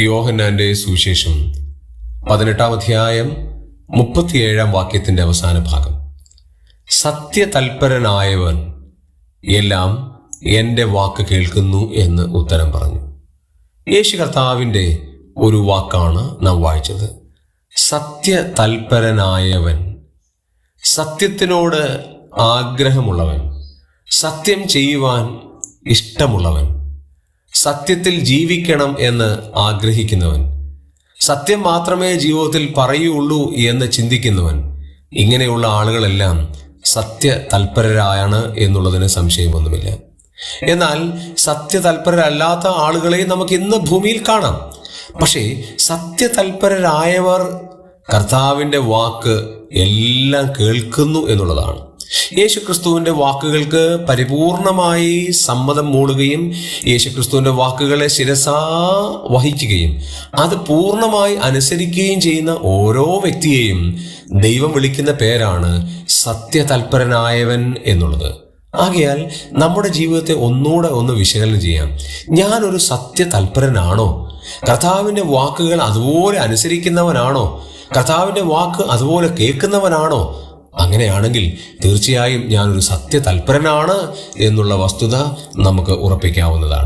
യോഹന്നാന്റെ സുവിശേഷം പതിനെട്ടാം അധ്യായം മുപ്പത്തിയേഴാം വാക്യത്തിന്റെ അവസാന ഭാഗം. സത്യതൽപരനായവൻ എല്ലാം എന്റെ വാക്ക് കേൾക്കുന്നു എന്ന് ഉത്തരം പറഞ്ഞു. യേശു കർത്താവിന്റെ ഒരു വാക്കാണ് നാം വായിച്ചത്. സത്യതൽപരനായവൻ സത്യത്തിനോട് ആഗ്രഹമുള്ളവൻ സത്യം ചെയ്യുവാൻ ഇഷ്ടമുള്ളവൻ സത്യത്തിൽ ജീവിക്കണം എന്ന് ആഗ്രഹിക്കുന്നവൻ. സത്യം മാത്രമേ ജീവിതത്തിൽ പറയുള്ളൂ എന്ന് ചിന്തിക്കുന്നവൻ. ഇങ്ങനെയുള്ള ആളുകളെല്ലാം സത്യ തൽപരരായാണ് എന്നുള്ളതിന് സംശയമൊന്നുമില്ല. എന്നാൽ സത്യ തൽപരരല്ലാത്ത ആളുകളെ നമുക്ക് ഇന്ന് ഭൂമിയിൽ കാണാം. പക്ഷേ സത്യ തൽപരരായവർ കർത്താവിന്റെ വാക്ക് എല്ലാം കേൾക്കുന്നു എന്നുള്ളതാണ്. യേശുക്രിസ്തുവിന്റെ വാക്കുകൾക്ക് പരിപൂർണമായി സമ്മതം മൂടുകയും യേശുക്രിസ്തുവിന്റെ വാക്കുകളെ ശിരസാ വഹിക്കുകയും അത് പൂർണമായി അനുസരിക്കുകയും ചെയ്യുന്ന ഓരോ വ്യക്തിയെയും ദൈവം വിളിക്കുന്ന പേരാണ് സത്യതൽപരനായവൻ എന്നുള്ളത്. ആകയാൽ നമ്മുടെ ജീവിതത്തെ ഒന്നുകൂടെ ഒന്ന് വിശകലനം ചെയ്യാം. ഞാനൊരു സത്യതൽപരനാണോ? കർത്താവിന്റെ വാക്കുകൾ അതുപോലെ അനുസരിക്കുന്നവനാണോ? കർത്താവിന്റെ വാക്ക് അതുപോലെ കേൾക്കുന്നവനാണോ? അങ്ങനെയാണെങ്കിൽ തീർച്ചയായും ഞാനൊരു സത്യതൽപരനാണ് എന്നുള്ള വസ്തുത നമുക്ക് ഉറപ്പിക്കാവുന്നതാണ്.